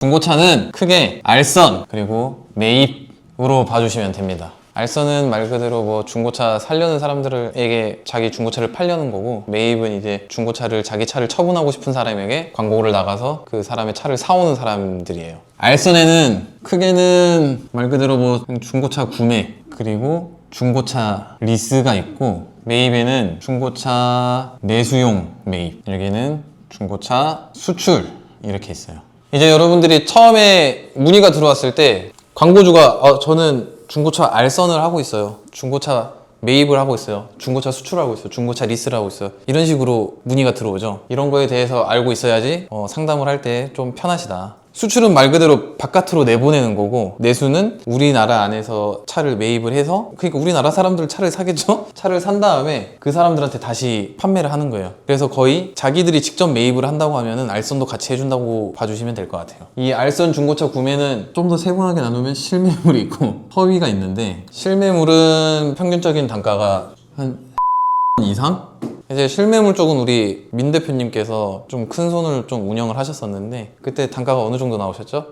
중고차는 크게 알선 그리고 매입으로 봐주시면 됩니다. 알선은 말 그대로 뭐 중고차 살려는 사람들에게 자기 중고차를 팔려는 거고 매입은 이제 중고차를 자기 차를 처분하고 싶은 사람에게 광고를 나가서 그 사람의 차를 사오는 사람들이에요. 알선에는 크게는 말 그대로 뭐 중고차 구매 그리고 중고차 리스가 있고 매입에는 중고차 내수용 매입 여기는 중고차 수출 이렇게 있어요. 이제 여러분들이 처음에 문의가 들어왔을 때 광고주가 어, 저는 중고차 알선을 하고 있어요. 중고차 매입을 하하고 있어요. 중고차 수출을 하고 있어요. 중고차 리스를 하고 있어요. 이런 식으로 문의가 들어오죠. 이런 거에 대해서 알고 있어야지 어, 상담을 할 때 좀 편하시다. 수출은 말 그대로 바깥으로 내보내는 거고 내수는 우리나라 안에서 차를 매입을 해서 그러니까 우리나라 사람들 차를 사겠죠? 차를 산 다음에 그 사람들한테 다시 판매를 하는 거예요. 그래서 거의 자기들이 직접 매입을 한다고 하면은 알선도 같이 해준다고 봐주시면 될 것 같아요. 이 알선 중고차 구매는 좀 더 세분하게 나누면 실매물이 있고 허위가 있는데 실매물은 평균적인 단가가 한 이상? 이제 실매물 쪽은 우리 민 대표님께서 좀 큰 손을 좀 운영을 하셨었는데 그때 단가가 어느 정도 나오셨죠?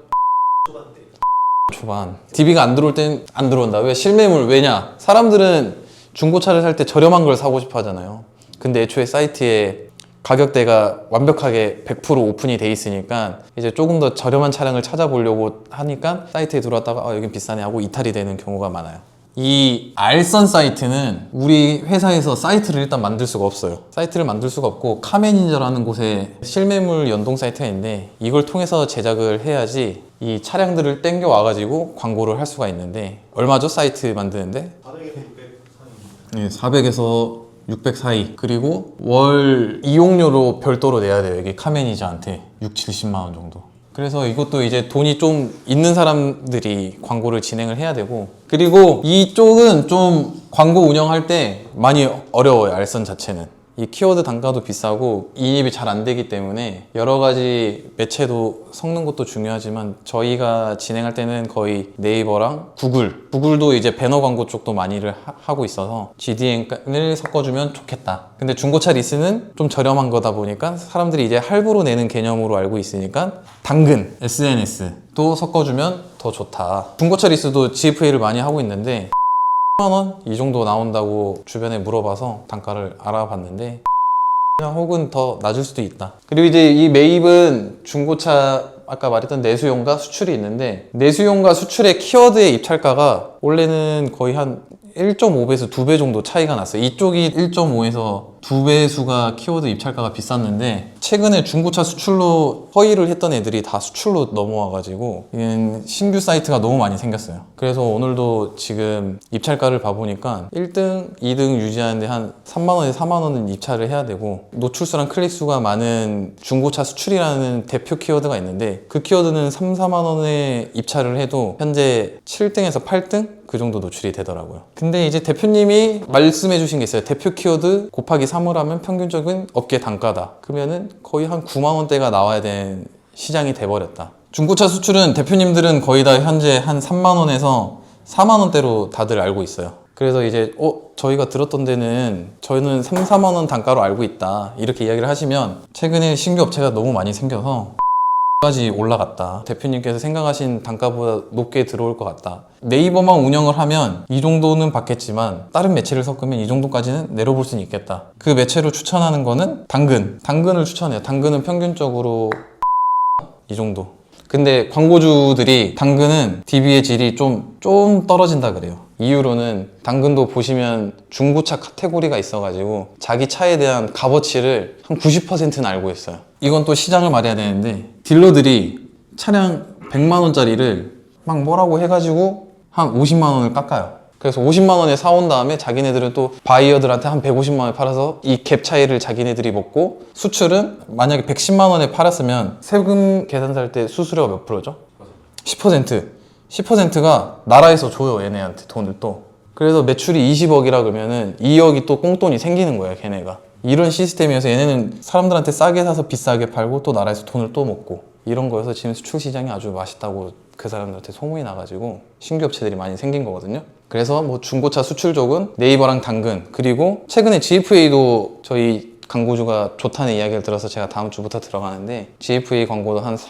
초반. DB가 안 들어올 땐 안 들어온다. 왜 실매물 왜냐? 사람들은 중고차를 살 때 저렴한 걸 사고 싶어 하잖아요. 근데 애초에 사이트에 가격대가 완벽하게 100% 오픈이 돼 있으니까 이제 조금 더 저렴한 차량을 찾아보려고 하니까 사이트에 들어왔다가 아 여긴 비싸네 하고 이탈이 되는 경우가 많아요. 이 알선 사이트는 우리 회사에서 사이트를 일단 만들 수가 없어요. 사이트를 만들 수가 없고 카메닌저라는 곳에 실매물 연동 사이트가 있는데 이걸 통해서 제작을 해야지 이 차량들을 땡겨 와가지고 광고를 할 수가 있는데 얼마죠 사이트 만드는데? 400에서 600 사이. 네, 400에서 600 사이. 그리고 월 이용료로 별도로 내야 돼요. 여기 카메니저한테 6, 70만 원 정도. 그래서 이것도 이제 돈이 좀 있는 사람들이 광고를 진행을 해야 되고 그리고 이쪽은 좀 광고 운영할 때 많이 어려워요 알선 자체는 이 키워드 단가도 비싸고 이입이 잘 안 되기 때문에 여러 가지 매체도 섞는 것도 중요하지만 저희가 진행할 때는 거의 네이버랑 구글 구글도 이제 배너 광고 쪽도 많이를 하- 하고 있어서 GDN을 섞어주면 좋겠다. 근데 중고차 리스는 좀 저렴한 거다 보니까 사람들이 이제 할부로 내는 개념으로 알고 있으니까 당근 SNS도 섞어주면 더 좋다. 중고차 리스도 GFA를 많이 하고 있는데 10만 원이 정도 나온다고 주변에 물어봐서 단가를 알아봤는데 혹은 더 낮을 수도 있다. 그리고 이제 이 매입은 중고차 아까 말했던 내수용과 수출이 있는데 내수용과 수출의 키워드의 입찰가가 원래는 거의 한 1.5배에서 2배 정도 차이가 났어요. 이쪽이 1.5에서 2배수가 키워드 입찰가가 비쌌는데 최근에 중고차 수출로 허위를 했던 애들이 다 수출로 넘어와가지고 신규 사이트가 너무 많이 생겼어요. 그래서 오늘도 지금 입찰가를 봐보니까 1등, 2등 유지하는데 한 3만 원에서 4만 원은 입찰을 해야 되고 노출수랑 클릭수가 많은 중고차 수출이라는 대표 키워드가 있는데 그 키워드는 3, 4만 원에 입찰을 해도 현재 7등에서 8등 그 정도 노출이 되더라고요. 근데 이제 대표님이 말씀해 주신 게 있어요. 대표 키워드 곱하기 3을 하면 평균적인 업계 단가다. 그러면은 거의 한 9만 원대가 나와야 되는 시장이 돼버렸다. 중고차 수출은 대표님들은 거의 다 현재 한 3만 원에서 4만 원대로 다들 알고 있어요. 그래서 이제 어 저희가 들었던 데는 저희는 3, 4만 원 단가로 알고 있다. 이렇게 이야기를 하시면 최근에 신규 업체가 너무 많이 생겨서 까지 올라갔다. 대표님께서 생각하신 단가보다 높게 들어올 것 같다. 네이버만 운영을 하면 이 정도는 받겠지만 다른 매체를 섞으면 이 정도까지는 내려볼 수는 있겠다. 그 매체로 추천하는 거는 당근. 당근을 추천해요. 당근은 평균적으로 이 정도. 근데 광고주들이 당근은 DB의 질이 좀, 좀 떨어진다 그래요. 이유로는 당근도 보시면 중고차 카테고리가 있어가지고 자기 차에 대한 값어치를 한 90%는 알고 있어요. 이건 또 시장을 말해야 되는데 딜러들이 차량 100만 원짜리를 막 뭐라고 해가지고 한 50만 원을 깎아요. 그래서 50만 원에 사온 다음에 자기네들은 또 바이어들한테 한 150만 원에 팔아서 이 갭 차이를 자기네들이 먹고 수출은 만약에 110만 원에 팔았으면 세금 계산할 때 수수료가 몇 프로죠? 10% 10%가 나라에서 줘요 얘네한테 돈을 또. 그래서 매출이 20억이라 그러면은 2억이 또 꽁돈이 생기는 거야 걔네가. 이런 시스템이어서 얘네는 사람들한테 싸게 사서 비싸게 팔고 또 나라에서 돈을 또 먹고. 이런 거여서 지금 수출 시장이 아주 맛있다고 그 사람들한테 소문이 나가지고 신규 업체들이 많이 생긴 거거든요 그래서 뭐 중고차 수출 쪽은 네이버랑 당근 그리고 최근에 GFA도 저희 광고주가 좋다는 이야기를 들어서 제가 다음 주부터 들어가는데 GFA 광고도 한때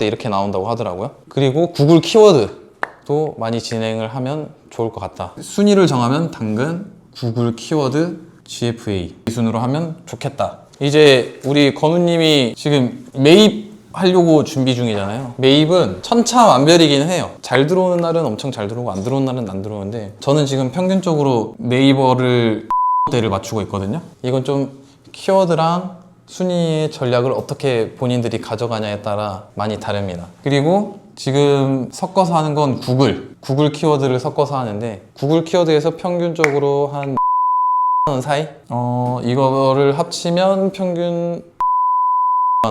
이렇게 나온다고 하더라고요. 그리고 구글 키워드도 많이 진행을 하면 좋을 것 같다. 순위를 정하면 당근, 구글 키워드, GFA 이 순으로 하면 좋겠다. 이제 우리 건우님이 지금 매입 하려고 준비 중이잖아요. 매입은 천차만별이긴 해요. 잘 들어오는 날은 엄청 잘 들어오고 안 들어오는 날은 안 들어오는데 저는 지금 평균적으로 네이버를 대를 맞추고 있거든요. 이건 좀 키워드랑 순위의 전략을 어떻게 본인들이 가져가냐에 따라 많이 다릅니다. 그리고 지금 섞어서 하는 건 구글, 구글 키워드를 섞어서 하는데 구글 키워드에서 평균적으로 한원 사이? 어, 이거를 합치면 평균 만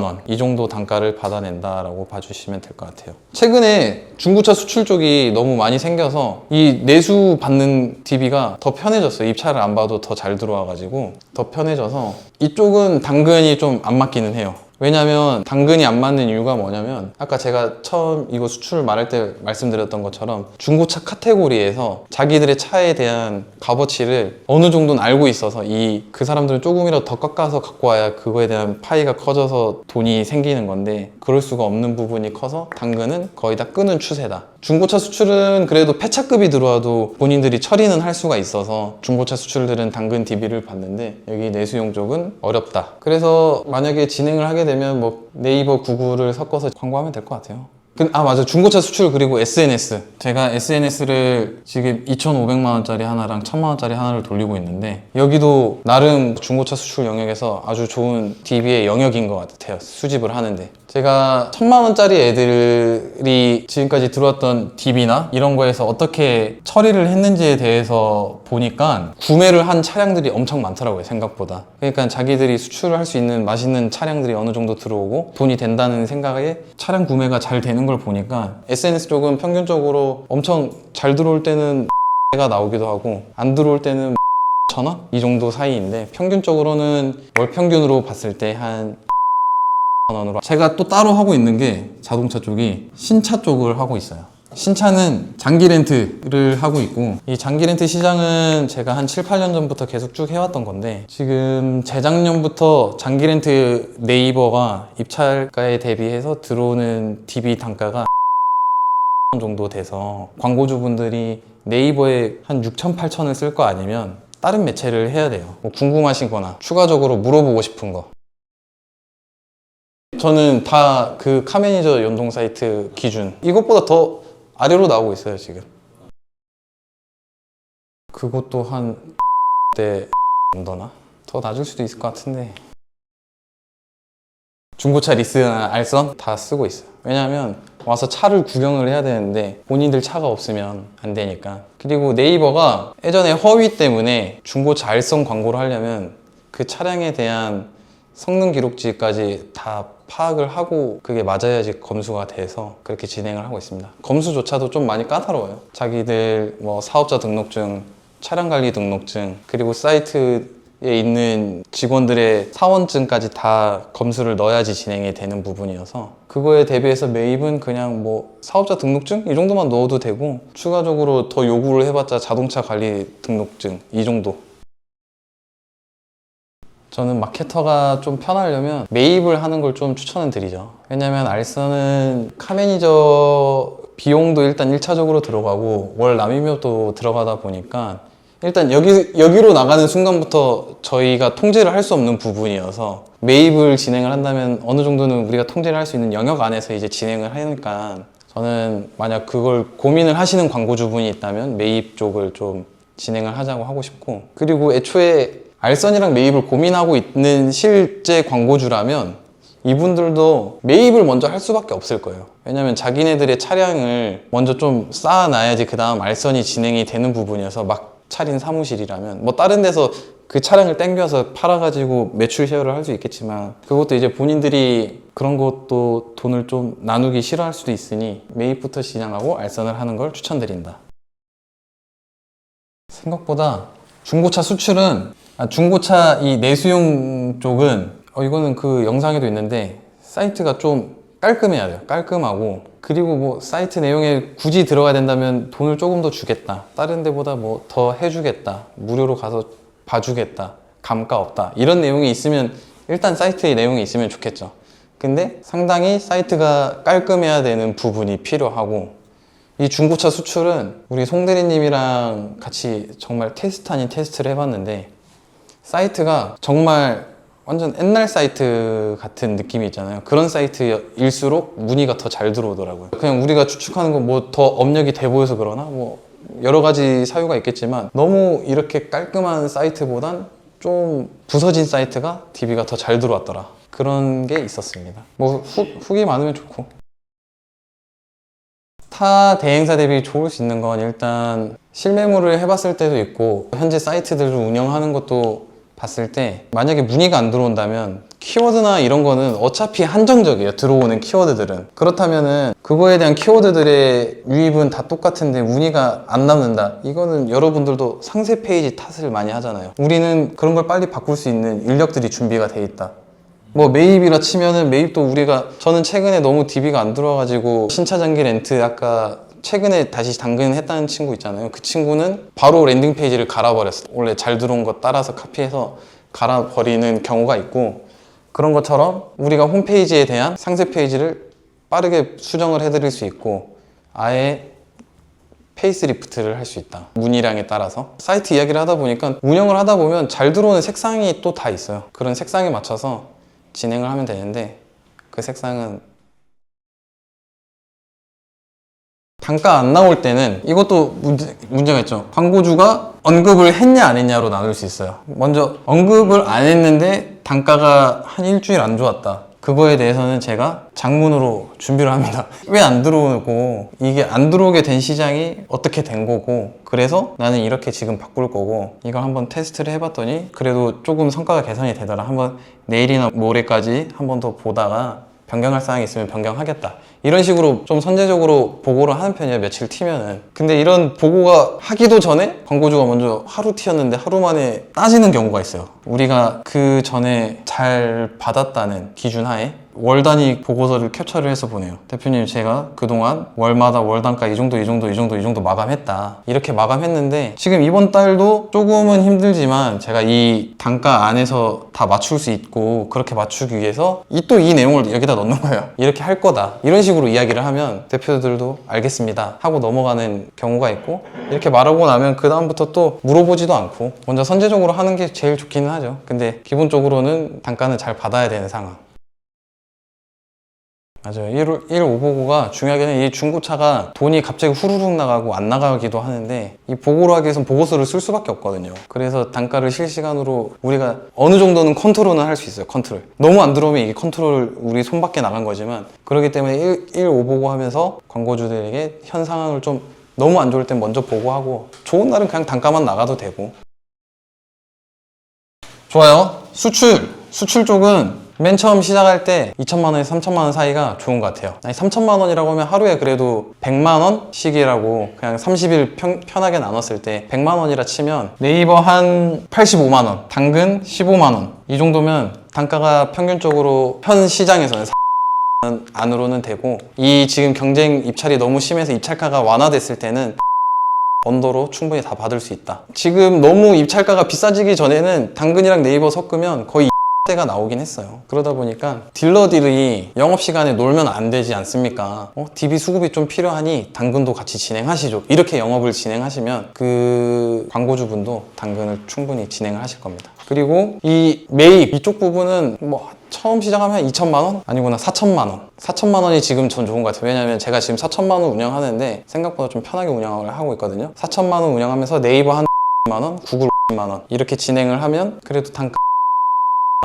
원. 이 정도 단가를 받아낸다라고 봐주시면 될 것 같아요. 최근에 중고차 수출 쪽이 너무 많이 생겨서 이 내수 받는 DB가 더 편해졌어요. 입차를 안 봐도 더 잘 들어와가지고 더 편해져서 이쪽은 당근이 좀 안 맞기는 해요. 왜냐면 당근이 안 맞는 이유가 뭐냐면 아까 제가 처음 이거 수출을 말할 때 말씀드렸던 것처럼 중고차 카테고리에서 자기들의 차에 대한 값어치를 어느 정도는 알고 있어서 이 그 사람들은 조금이라도 더 깎아서 갖고 와야 그거에 대한 파이가 커져서 돈이 생기는 건데 그럴 수가 없는 부분이 커서 당근은 거의 다 끄는 추세다. 중고차 수출은 그래도 폐차급이 들어와도 본인들이 처리는 할 수가 있어서 중고차 수출들은 당근 DB를 받는데 여기 내수용 쪽은 어렵다. 그래서 만약에 진행을 하게 되면 뭐 네이버, 구글을 섞어서 광고하면 될 것 같아요. 그- 아 맞아. 중고차 수출 그리고 SNS 제가 SNS를 지금 2,500만 원짜리 하나랑 1,000만 원짜리 하나를 돌리고 있는데 여기도 나름 중고차 수출 영역에서 아주 좋은 DB의 영역인 것 같아요. 수집을 하는데. 제가 1,000만 원짜리 애들이 지금까지 들어왔던 DB나 이런 거에서 어떻게 처리를 했는지에 대해서 보니까 구매를 한 차량들이 엄청 많더라고요 생각보다. 그러니까 자기들이 수출을 할 수 있는 맛있는 차량들이 어느 정도 들어오고 돈이 된다는 생각에 차량 구매가 잘 되는 걸 보니까 SNS 쪽은 평균적으로 엄청 잘 들어올 때는 가 나오기도 하고 안 들어올 때는 천 원? 이 정도 사이인데 평균적으로는 월 평균으로 봤을 때한 원으로 제가 또 따로 하고 있는 게 자동차 쪽이 신차 쪽을 하고 있어요. 신차는 장기 렌트를 하고 있고 이 장기 렌트 시장은 제가 한 7, 8년 전부터 계속 쭉 해왔던 건데 지금 재작년부터 장기 렌트 네이버가 입찰가에 대비해서 들어오는 DB 단가가 정도 돼서 광고주분들이 네이버에 한 6천, 8천을 쓸 거 아니면 다른 매체를 해야 돼요. 뭐 궁금하신 거나 추가적으로 물어보고 싶은 거. 저는 다 그 카매니저 연동 사이트 기준 이것보다 더 아래로 나오고 있어요 지금. 그것도 한 때 정도나? 더 낮을 수도 있을 것 같은데. 중고차 리스나 알선? 다 쓰고 있어요. 왜냐하면 와서 차를 구경을 해야 되는데 본인들 차가 없으면 안 되니까. 그리고 네이버가 예전에 허위 때문에 중고차 알선 광고를 하려면 그 차량에 대한 성능 기록지까지 다 파악을 하고 그게 맞아야지 검수가 돼서 그렇게 진행을 하고 있습니다. 검수조차도 좀 많이 까다로워요. 자기들 뭐 사업자 등록증, 차량 관리 등록증, 그리고 사이트 에 있는 직원들의 사원증까지 다 검수를 넣어야지 진행이 되는 부분이어서 그거에 대비해서 매입은 그냥 뭐 사업자 등록증 이 정도만 넣어도 되고 추가적으로 더 요구를 해봤자 자동차 관리 등록증 이 정도 저는 마케터가 좀 편하려면 매입을 하는 걸 좀 추천은 드리죠. 왜냐면 알선은 카매니저 비용도 일단 1차적으로 들어가고 월 남임료도 들어가다 보니까 일단 여기, 여기로 나가는 순간부터 저희가 통제를 할 수 없는 부분이어서 매입을 진행을 한다면 어느 정도는 우리가 통제를 할 수 있는 영역 안에서 이제 진행을 하니까 저는 만약 그걸 고민을 하시는 광고주분이 있다면 매입 쪽을 좀 진행을 하자고 하고 싶고 그리고 애초에 알선이랑 매입을 고민하고 있는 실제 광고주라면 이분들도 매입을 먼저 할 수밖에 없을 거예요. 왜냐면 자기네들의 차량을 먼저 좀 쌓아놔야지 그 다음 알선이 진행이 되는 부분이어서 막 차린 사무실이라면 뭐 다른 데서 그 차량을 땡겨서 팔아가지고 매출 쉐어를 할 수 있겠지만 그것도 이제 본인들이 그런 것도 돈을 좀 나누기 싫어할 수도 있으니 매입부터 진행하고 알선을 하는 걸 추천드린다. 생각보다 중고차 수출은 아, 중고차 이 내수용 쪽은 어, 이거는 그 영상에도 있는데 사이트가 좀 깔끔해야 돼요. 깔끔하고 그리고 뭐 사이트 내용에 굳이 들어가야 된다면 돈을 조금 더 주겠다. 다른 데보다 뭐 더 해주겠다. 무료로 가서 봐주겠다. 감가 없다. 이런 내용이 있으면 일단 사이트에 내용이 있으면 좋겠죠. 근데 상당히 사이트가 깔끔해야 되는 부분이 필요하고 이 중고차 수출은 우리 송 대리님이랑 같이 정말 테스트 아닌 테스트를 해봤는데 사이트가 정말 완전 옛날 사이트 같은 느낌이 있잖아요. 그런 사이트일수록 문의가 더 잘 들어오더라고요. 그냥 우리가 추측하는 건 뭐 더 업력이 돼 보여서 그러나 뭐 여러 가지 사유가 있겠지만 너무 이렇게 깔끔한 사이트보단 좀 부서진 사이트가 DB가 더 잘 들어왔더라. 그런 게 있었습니다. 뭐 후, 후기 많으면 좋고. 타 대행사 대비 좋을 수 있는 건 일단 실매물을 해봤을 때도 있고 현재 사이트들을 운영하는 것도 봤을 때 만약에 문의가 안 들어온다면 키워드나 이런 거는 어차피 한정적이에요 들어오는 키워드들은. 그렇다면은 그거에 대한 키워드들의 유입은 다 똑같은데 문의가 안 남는다. 이거는 여러분들도 상세 페이지 탓을 많이 하잖아요. 우리는 그런 걸 빨리 바꿀 수 있는 인력들이 준비가 돼 있다. 뭐 매입이라 치면은 매입도 우리가 저는 최근에 너무 DB가 안 들어와가지고 신차 장기 렌트 아까 최근에 다시 당근했다는 친구 있잖아요. 그 친구는 바로 랜딩 페이지를 갈아버렸어. 원래 잘 들어온 거 따라서 카피해서 갈아버리는 경우가 있고 그런 것처럼 우리가 홈페이지에 대한 상세 페이지를 빠르게 수정을 해드릴 수 있고 아예 페이스리프트를 할 수 있다. 문의량에 따라서. 사이트 이야기를 하다 보니까 운영을 하다 보면 잘 들어오는 색상이 또 다 있어요. 그런 색상에 맞춰서 진행을 하면 되는데 그 색상은 단가 안 나올 때는 이것도 문제, 문제가 있죠. 광고주가 언급을 했냐 안 했냐로 나눌 수 있어요. 먼저 언급을 안 했는데 단가가 한 일주일 안 좋았다. 그거에 대해서는 제가 장문으로 준비를 합니다. 왜 안 들어오고 이게 안 들어오게 된 시장이 어떻게 된 거고 그래서 나는 이렇게 지금 바꿀 거고 이걸 한번 테스트를 해봤더니 그래도 조금 성과가 개선이 되더라. 한번 내일이나 모레까지 한번 더 보다가 변경할 사항이 있으면 변경하겠다. 이런 식으로 좀 선제적으로 보고를 하는 편이에요. 며칠 튀면은. 근데 이런 보고가 하기도 전에 광고주가 먼저 하루 튀었는데 하루 만에 따지는 경우가 있어요. 우리가 그 전에 잘 받았다는 기준 하에 월 단위 보고서를 캡처를 해서 보내요. 대표님, 제가 그동안 월마다 월 단가 이 정도, 이 정도, 이 정도, 이 정도 마감했다. 이렇게 마감했는데 지금 이번 달도 조금은 힘들지만 제가 이 단가 안에서 다 맞출 수 있고 그렇게 맞추기 위해서 이 또 이 내용을 여기다 넣는 거예요. 이렇게 할 거다. 이런 식으로 이야기를 하면 대표들도 알겠습니다. 하고 넘어가는 경우가 있고 이렇게 말하고 나면 그 다음부터 또 물어보지도 않고 먼저 선제적으로 하는 게 제일 좋기는 하죠. 근데 기본적으로는 단가는 잘 받아야 되는 상황. 맞아요. 1, 1,5보고가 중요하게는 이 중고차가 돈이 갑자기 후루룩 나가고 안 나가기도 하는데 이 보고를 하기 위해서는 보고서를 쓸 수밖에 없거든요. 그래서 단가를 실시간으로 우리가 어느 정도는 컨트롤은 할 수 있어요. 컨트롤. 너무 안 들어오면 이게 컨트롤 우리 손 밖에 나간 거지만 그렇기 때문에 1, 1,5보고 하면서 광고주들에게 현 상황을 좀 너무 안 좋을 땐 먼저 보고하고 좋은 날은 그냥 단가만 나가도 되고 좋아요. 수출. 수출 쪽은 맨 처음 시작할 때 2천만 원에서 3천만 원 사이가 좋은 것 같아요. 아니 3천만 원이라고 하면 하루에 그래도 100만 원씩이라고 그냥 30일 평- 편하게 나눴을 때 100만 원이라 치면 네이버 한 85만 원, 당근 15만 원. 이 정도면 단가가 평균적으로 현 시장에서는 안으로는 되고 이 지금 경쟁 입찰이 너무 심해서 입찰가가 완화됐을 때는 언더로 충분히 다 받을 수 있다. 지금 너무 입찰가가 비싸지기 전에는 당근이랑 네이버 섞으면 거의 때가 나오긴 했어요. 그러다 보니까 딜러들이 영업시간에 놀면 안 되지 않습니까? 어, DB 수급이 좀 필요하니 당근도 같이 진행하시죠. 이렇게 영업을 진행하시면 그 광고주분도 당근을 충분히 진행을 하실 겁니다. 그리고 이 매입 이쪽 부분은 뭐 처음 시작하면 2천만 원? 아니구나 4천만 원. 4천만 원이 지금 전 좋은 것 같아요. 왜냐면 제가 지금 4천만 원 운영하는데 생각보다 좀 편하게 운영을 하고 있거든요. 4천만 원 운영하면서 네이버 한 만 원, 구글 만 원. 이렇게 진행을 하면 그래도 단가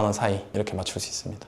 원 사이 이렇게 맞출 수 있습니다.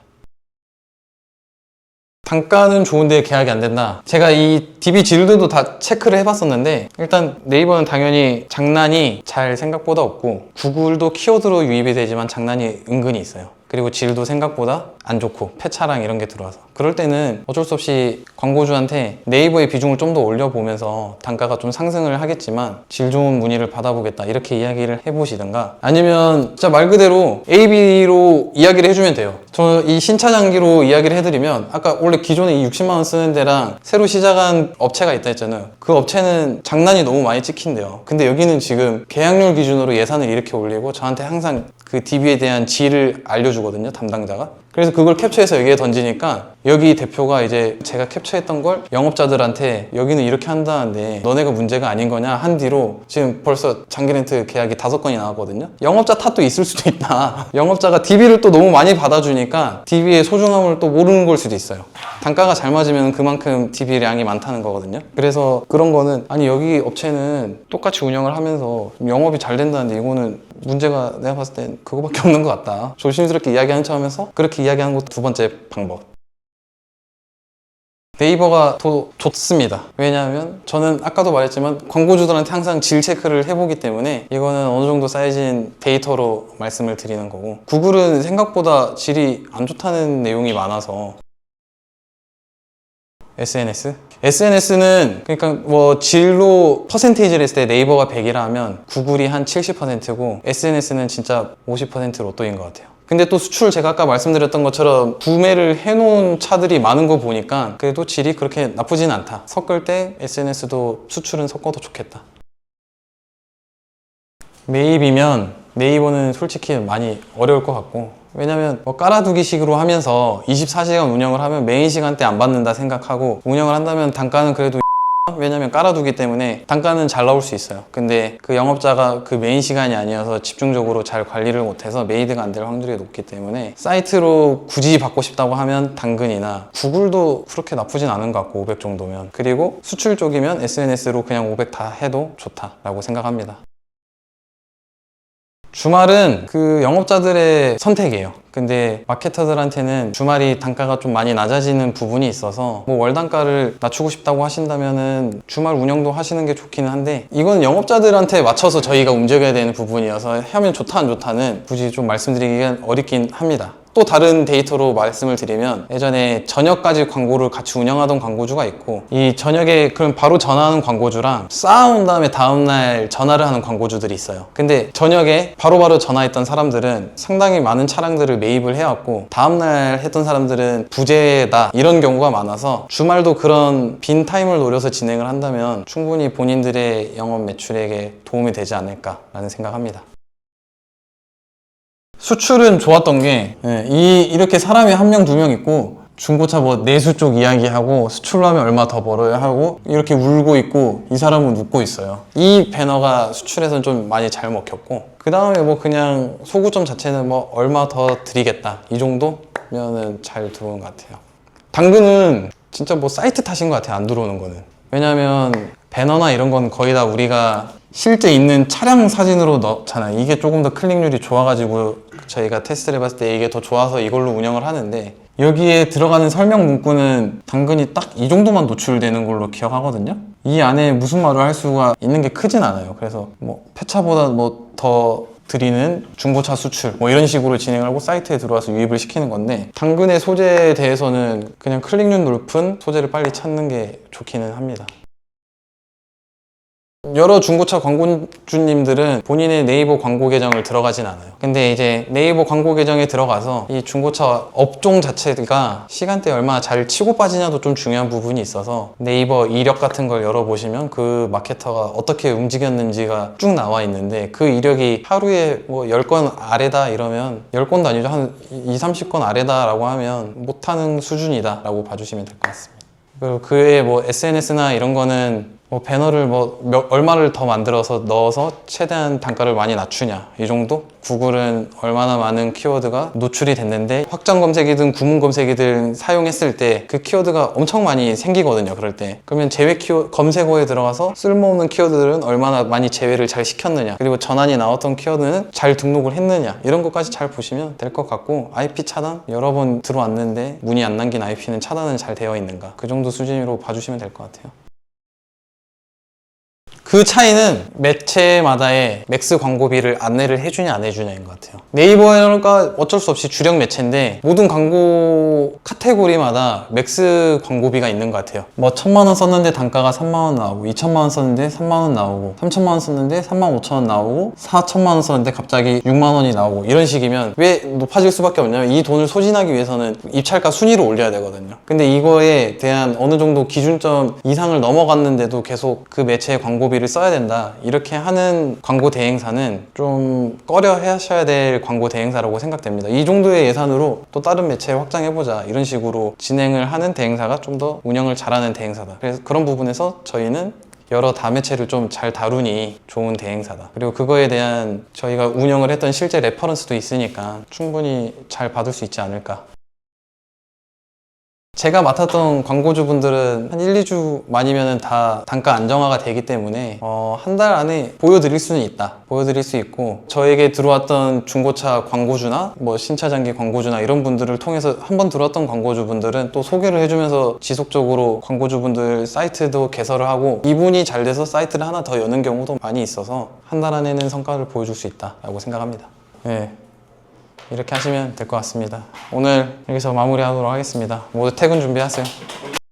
단가는 좋은데 계약이 안 된다. 제가 이 DB 질들도 다 체크를 해봤었는데 일단 네이버는 당연히 장난이 잘 생각보다 없고 구글도 키워드로 유입이 되지만 장난이 은근히 있어요. 그리고 질도 생각보다 안 좋고 폐차랑 이런 게 들어와서. 그럴 때는 어쩔 수 없이 광고주한테 네이버의 비중을 좀 더 올려보면서 단가가 좀 상승을 하겠지만 질 좋은 문의를 받아보겠다 이렇게 이야기를 해보시든가 아니면 진짜 말 그대로 AB로 이야기를 해주면 돼요. 저 이 신차 장기로 이야기를 해드리면 아까 원래 기존에 이 60만 원 쓰는 데랑 새로 시작한 업체가 있다 했잖아요. 그 업체는 장난이 너무 많이 찍힌대요. 근데 여기는 지금 계약률 기준으로 예산을 이렇게 올리고 저한테 항상 그 DB에 대한 질을 알려주거든요, 담당자가. 그래서 그걸 캡처해서 여기에 던지니까 여기 대표가 이제 제가 캡처했던 걸 영업자들한테 여기는 이렇게 한다는데 너네가 문제가 아닌 거냐 한 뒤로 지금 벌써 장기 렌트 계약이 다섯 건이 나왔거든요. 영업자 탓도 있을 수도 있다. 영업자가 DB를 또 너무 많이 받아주니까 DB의 소중함을 또 모르는 걸 수도 있어요. 단가가 잘 맞으면 그만큼 DB량이 많다는 거거든요. 그래서 그런 거는 아니 여기 업체는 똑같이 운영을 하면서 영업이 잘 된다는데 이거는 문제가 내가 봤을 땐 그거밖에 없는 것 같다. 조심스럽게 이야기하는 척 하면서 그렇게 이야기하는 것도 두 번째 방법. 네이버가 더 좋습니다. 왜냐하면 저는 아까도 말했지만 광고주들한테 항상 질 체크를 해보기 때문에 이거는 어느 정도 쌓여진 데이터로 말씀을 드리는 거고 구글은 생각보다 질이 안 좋다는 내용이 많아서 SNS? SNS는 그러니까 뭐 질로 퍼센테이지를 했을 때 네이버가 100이라 하면 구글이 한 70%고 SNS는 진짜 50% 로또인 것 같아요. 근데 또 수출 제가 아까 말씀드렸던 것처럼 구매를 해놓은 차들이 많은 거 보니까 그래도 질이 그렇게 나쁘진 않다. 섞을 때 SNS도 수출은 섞어도 좋겠다. 매입이면 네이버는 솔직히 많이 어려울 것 같고 왜냐면 뭐 깔아두기 식으로 하면서 24시간 운영을 하면 메인 시간대 안 받는다 생각하고 운영을 한다면 단가는 그래도 왜냐면 깔아두기 때문에 단가는 잘 나올 수 있어요. 근데 그 영업자가 그 메인 시간이 아니어서 집중적으로 잘 관리를 못해서 메이드가 안 될 확률이 높기 때문에 사이트로 굳이 받고 싶다고 하면 당근이나 구글도 그렇게 나쁘진 않은 것 같고 500 정도면. 그리고 수출 쪽이면 SNS로 그냥 500 다 해도 좋다라고 생각합니다 주말은 그 영업자들의 선택이에요. 근데 마케터들한테는 주말이 단가가 좀 많이 낮아지는 부분이 있어서 뭐 월 단가를 낮추고 싶다고 하신다면은 주말 운영도 하시는 게 좋기는 한데 이건 영업자들한테 맞춰서 저희가 움직여야 되는 부분이어서 하면 좋다 안 좋다는 굳이 좀 말씀드리기가 어렵긴 합니다. 또 다른 데이터로 말씀을 드리면 예전에 저녁까지 광고를 같이 운영하던 광고주가 있고 이 저녁에 그럼 바로 전화하는 광고주랑 쌓아온 다음에 다음날 전화를 하는 광고주들이 있어요. 근데 저녁에 바로바로 전화했던 사람들은 상당히 많은 차량들을 매입을 해왔고 다음날 했던 사람들은 부재다 이런 경우가 많아서 주말도 그런 빈 타임을 노려서 진행을 한다면 충분히 본인들의 영업 매출에게 도움이 되지 않을까라는 생각합니다 수출은 좋았던 게, 예, 이, 이렇게 사람이 한 명, 두 명 있고, 중고차 뭐 내수 쪽 이야기하고, 수출로 하면 얼마 더 벌어야 하고, 이렇게 울고 있고, 이 사람은 웃고 있어요. 이 배너가 수출에서는 좀 많이 잘 먹혔고, 그 다음에 뭐 그냥 소구점 자체는 뭐 얼마 더 드리겠다. 이 정도면은 잘 들어오는 것 같아요. 당근은 진짜 뭐 사이트 탓인 것 같아요. 안 들어오는 거는. 왜냐면 배너나 이런 건 거의 다 우리가 실제 있는 차량 사진으로 넣잖아요. 이게 조금 더 클릭률이 좋아가지고 저희가 테스트를 해봤을 때 이게 더 좋아서 이걸로 운영을 하는데 여기에 들어가는 설명 문구는 당근이 딱 이 정도만 노출되는 걸로 기억하거든요. 이 안에 무슨 말을 할 수가 있는 게 크진 않아요. 그래서 뭐 폐차보다 뭐 더 드리는 중고차 수출 뭐 이런 식으로 진행을 하고 사이트에 들어와서 유입을 시키는 건데 당근의 소재에 대해서는 그냥 클릭률 높은 소재를 빨리 찾는 게 좋기는 합니다. 여러 중고차 광고주님들은 본인의 네이버 광고 계정을 들어가진 않아요. 근데 이제 네이버 광고 계정에 들어가서 이 중고차 업종 자체가 시간대 얼마나 잘 치고 빠지냐도 좀 중요한 부분이 있어서 네이버 이력 같은 걸 열어보시면 그 마케터가 어떻게 움직였는지가 쭉 나와 있는데 그 이력이 하루에 뭐 10건 아래다 이러면 10건도 아니죠. 한 2, 30건 아래다라고 하면 못하는 수준이다 라고 봐주시면 될 것 같습니다. 그리고 그의 뭐 SNS나 이런 거는 뭐 배너를 뭐 몇- 얼마를 더 만들어서 넣어서 최대한 단가를 많이 낮추냐 이 정도? 구글은 얼마나 많은 키워드가 노출이 됐는데 확장 검색이든 구문 검색이든 사용했을 때 그 키워드가 엄청 많이 생기거든요 그럴 때. 그러면 제외 키워 검색어에 들어가서 쓸모없는 키워드들은 얼마나 많이 제외를 잘 시켰느냐 그리고 전환이 나왔던 키워드는 잘 등록을 했느냐 이런 것까지 잘 보시면 될 것 같고 IP 차단? 여러 번 들어왔는데 문의 안 남긴 IP는 차단은 잘 되어 있는가? 그 정도 수준으로 봐주시면 될 것 같아요 그 차이는 매체마다의 맥스 광고비를 안내를 해주냐 안 해주냐인 것 같아요. 네이버가 어쩔 수 없이 주력 매체인데 모든 광고 카테고리마다 맥스 광고비가 있는 것 같아요. 뭐 천만 원 썼는데 단가가 3만 원 나오고 2천만 원 썼는데 3만 원 나오고 3천만 원 썼는데 3만 5천 원 나오고 4천만 원 썼는데 갑자기 6만 원이 나오고 이런 식이면 왜 높아질 수밖에 없냐면 이 돈을 소진하기 위해서는 입찰가 순위를 올려야 되거든요. 근데 이거에 대한 어느 정도 기준점 이상을 넘어갔는데도 계속 그 매체의 광고비를 글을 써야 된다 이렇게 하는 광고 대행사는 좀 꺼려 하셔야 될 광고 대행사라고 생각됩니다. 이 정도의 예산으로 또 다른 매체 확장해보자 이런 식으로 진행을 하는 대행사가 좀 더 운영을 잘하는 대행사다. 그래서 그런 부분에서 저희는 여러 다매체를 좀 잘 다루니 좋은 대행사다. 그리고 그거에 대한 저희가 운영을 했던 실제 레퍼런스도 있으니까 충분히 잘 받을 수 있지 않을까. 제가 맡았던 광고주분들은 한 1, 2주 만이면 다 단가 안정화가 되기 때문에 어, 한 달 안에 보여드릴 수는 있다. 보여드릴 수 있고 저에게 들어왔던 중고차 광고주나 뭐 신차 장기 광고주나 이런 분들을 통해서 한 번 들어왔던 광고주분들은 또 소개를 해주면서 지속적으로 광고주분들 사이트도 개설을 하고 이분이 잘 돼서 사이트를 하나 더 여는 경우도 많이 있어서 한 달 안에는 성과를 보여줄 수 있다라고 생각합니다. 네. 이렇게 하시면 될 것 같습니다. 오늘 여기서 마무리하도록 하겠습니다. 모두 퇴근 준비하세요.